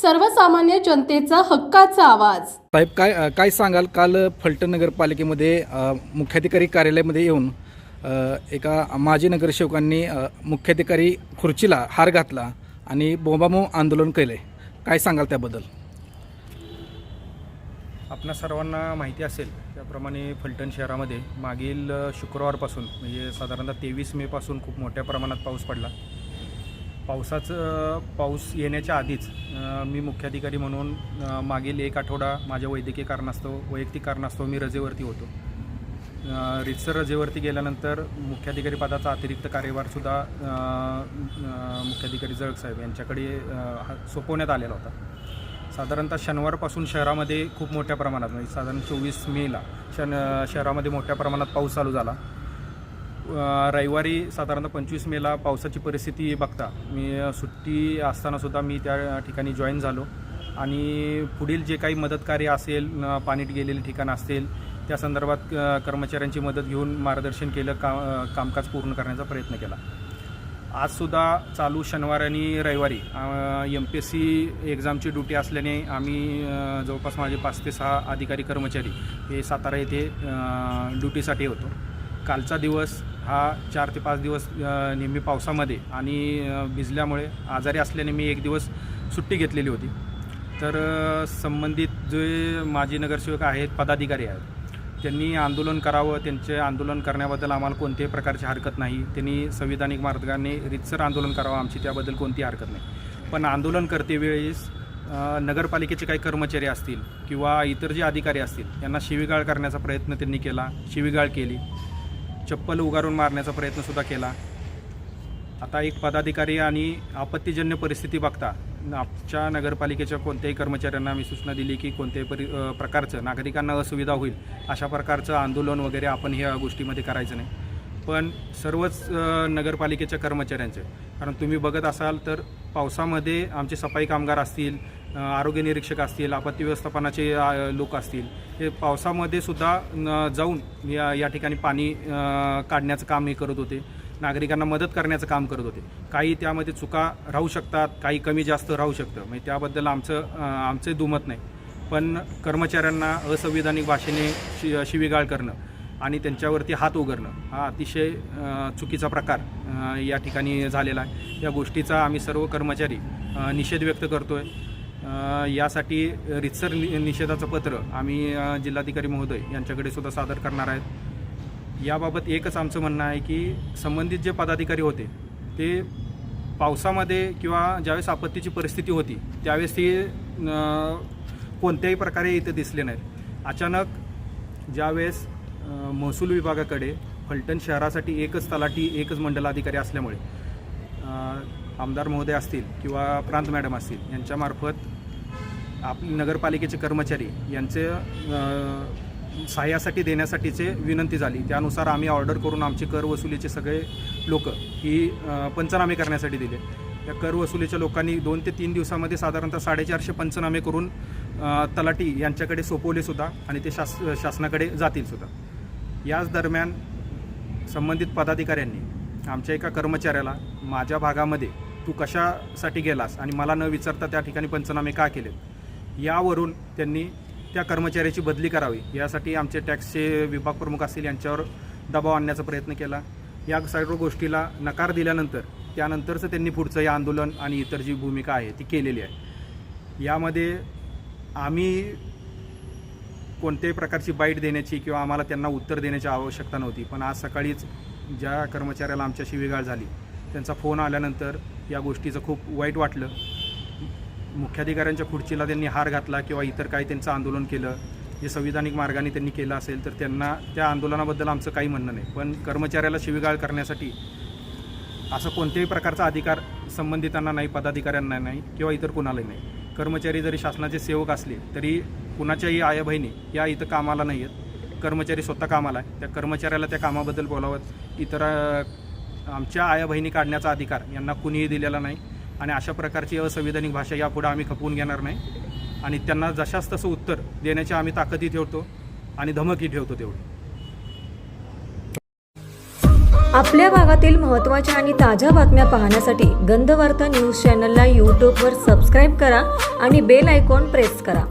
सर्वसामान्य जनतेचा हक्काचा आवाज. साहेब काय काय सांगाल? काल फलटण नगरपालिकेमध्ये अ, मुख्याधिकारी कार्यालयामध्ये येऊन अ, एका माजी नगरसेवकांनी अ, मुख्याधिकारी खुर्चीला हार घातला आणि बोंबाबोंब आंदोलन केले. काय सांगाल त्याबद्दल? आपणा सर्वांना माहिती असेल त्याप्रमाणे फलटण शहरामध्ये मागील अ, शुक्रवारपासून म्हणजे साधारणतः तेवीस मेपासून खूप मोठ्या प्रमाणात पाऊस पडला. पावसाचं पाऊस येण्याच्या आधीच मी मुख्याधिकारी म्हणून मागील एक आठवडा माझ्या वैद्यकीय कारणास्तव वैयक्तिक कारणास्तव मी रजेवरती होतो. रितसर रजेवरती गेल्यानंतर मुख्याधिकारी पदाचा अतिरिक्त कार्यभारसुद्धा मुख्याधिकारी जळक साहेब यांच्याकडे सोपवण्यात आलेला होता. साधारणतः शनिवारपासून शहरामध्ये खूप मोठ्या प्रमाणात म्हणजे साधारण चोवीस मेला शन शहरामध्ये मोठ्या प्रमाणात पाऊस चालू झाला. रविवारी साधारणतः पंचवीस मेला पावसाची परिस्थिती बघता. मी सुट्टी असतानासुद्धा मी त्या ठिकाणी जॉईन झालो. आणि पुढील जे काही मदत कार्य असेल पाणीत गेलेले ठिकाण असेल त्या संदर्भात कर्मचाऱ्यांची मदत घेऊन मार्गदर्शन केलं का कामकाज पूर्ण करण्याचा प्रयत्न केला. आजसुद्धा चालू शनिवार आणि रविवारी एम पी एस सी एक्झामची ड्युटी असल्याने आम्ही जवळपास माझे पाच ते सहा अधिकारी कर्मचारी हे सातारा येथे ड्युटीसाठी होतो. कालचा दिवस हा चार ते पाच दिवस नेहमी पावसामध्ये आणि भिजल्यामुळे आजारी असल्याने मी एक दिवस सुट्टी घेतलेली होती. तर संबंधित जे माजी नगरसेवक आहेत पदाधिकारी आहेत त्यांनी आंदोलन करावं त्यांचे आंदोलन करण्याबद्दल आम्हाला कोणत्याही प्रकारची हरकत नाही. त्यांनी संविधानिक मार्गाने रितसर आंदोलन करावं आमची त्याबद्दल कोणतीही हरकत नाही. पण आंदोलन करते वेळेस नगरपालिकेचे काही कर्मचारी असतील किंवा इतर जे अधिकारी असतील यांना शिवीगाळ करण्याचा प्रयत्न त्यांनी केला शिवीगाळ केली. चप्पल उगारून मारण्याचा प्रयत्नसुद्धा केला. आता एक पदाधिकारी आणि आपत्तीजन्य परिस्थिती बघता आमच्या नगरपालिकेच्या कोणत्याही कर्मचाऱ्यांना मी सूचना दिली की कोणत्याही परि प्रकारचं नागरिकांना असुविधा होईल अशा प्रकारचं आंदोलन वगैरे आपण ह्या गोष्टीमध्ये करायचं नाही. पण सर्वच नगरपालिकेच्या कर्मचाऱ्यांचे कारण तुम्ही बघत असाल तर पावसामध्ये आमचे सफाई कामगार असतील आरोग्य निरीक्षक असतील आपत्ती व्यवस्थापनाचे लोक असतील हे पावसामध्ये सुद्धा न, जाऊन या या ठिकाणी पाणी काढण्याचं काम हे करत होते. नागरिकांना मदत करण्याचं काम करत होते. काही त्यामध्ये चुका राहू शकतात काही कमी जास्त राहू शकतं. म्हणजे त्याबद्दल आमचं अ, आमचं दुमत नाही. पण कर्मचाऱ्यांना असंविधानिक भाषेने शि शिवीगाळ करणं आणि त्यांच्यावरती हात उघडणं हा अतिशय चुकीचा प्रकार या ठिकाणी झालेला आहे. या गोष्टीचा आम्ही सर्व कर्मचारी निषेध व्यक्त करतो आहे यासाठी रितसर नि निषेधाचं पत्र आम्ही जिल्हाधिकारी महोदय यांच्याकडे सुद्धा सादर करणार आहेत. याबाबत एकच आमचं म्हणणं आहे की संबंधित जे पदाधिकारी होते ते पावसामध्ये किंवा ज्यावेळेस आपत्तीची परिस्थिती होती त्यावेळेस ती कोणत्याही प्रकारे इथे दिसले नाहीत. अचानक ज्यावेळेस महसूल विभागाकडे फलटण शहरासाठी एकच तलाठी एकच मंडलाधिकारी असल्यामुळे आमदार महोदय असतील किंवा प्रांत मॅडम असतील यांच्यामार्फत आपली नगरपालिकेचे कर्मचारी यांचे सहाय्यासाठी देण्यासाठीचे विनंती झाली. त्यानुसार आम्ही ऑर्डर करून आमचे कर वसुलीचे सगळे लोक ही पंचनामे करण्यासाठी दिले. या कर वसुलीच्या लोकांनी दोन ते तीन दिवसामध्ये साधारणतः साडेचारशे पंचनामे करून तलाटी यांच्याकडे सोपवले सुद्धा आणि ते शास शासनाकडे जातील सुद्धा. याच दरम्यान संबंधित पदाधिकाऱ्यांनी आमच्या एका कर्मचाऱ्याला माझ्या भागामध्ये तू कशासाठी गेलास आणि मला न विचारता त्या ठिकाणी पंचनामे का केलेत? यावरून त्यांनी त्या कर्मचाऱ्याची बदली करावी. यासाठी आमचे टॅक्सचे विभाग प्रमुख असतील यांच्यावर दबाव आणण्याचा प्रयत्न केला. या सर्व गोष्टीला नकार दिल्यानंतर त्यानंतरचं त्यांनी पुढचं या आंदोलन आणि इतर जी भूमिका आहे ती केलेली आहे. यामध्ये आम्ही कोणत्याही प्रकारची बाईट देण्याची किंवा आम्हाला त्यांना उत्तर देण्याची आवश्यकता नव्हती. पण आज सकाळीच ज्या कर्मचाऱ्याला आमच्याशी वेगाळ झाली त्यांचा फोन आल्यानंतर या गोष्टीचं खूप वाईट वाटलं. मुख्याधिकाऱ्यांच्या खुर्चीला त्यांनी हार घातला किंवा इतर काही त्यांचं आंदोलन केलं जे संविधानिक मार्गाने त्यांनी केलं असेल तर त्यांना त्या आंदोलनाबद्दल आमचं काही म्हणणं नाही. पण कर्मचाऱ्याला शिवीगाळ करण्यासाठी असं कोणत्याही प्रकारचा अधिकार संबंधितांना नाही पदाधिकाऱ्यांना नाही किंवा इतर कोणालाही नाही. कर्मचारी जरी शासनाचे सेवक असले तरी कुणाच्याही आया बहिणी या इथं कामाला नाही आहेत. कर्मचारी स्वतः कामाला आहे त्या कर्मचाऱ्याला त्या कामाबद्दल बोलावं इतर आमच्या आया बहिणी काढण्याचा अधिकार यांना कुणीही दिलेला नाही. आणि अशा प्रकारची असंविधानिक भाषा यापुढे आम्ही खपवून घेणार नाही. आणि त्यांना जशास तसं उत्तर देण्याची आम्ही ताकदही ठेवतो आणि धमकही ठेवतो तेवढी. आपल्या भागातील महत्त्वाच्या आणि ताज्या बातम्या पाहण्यासाठी गंधवार्ता न्यूज चॅनलला यूट्यूबवर सबस्क्राईब करा आणि बेल आयकॉन प्रेस करा.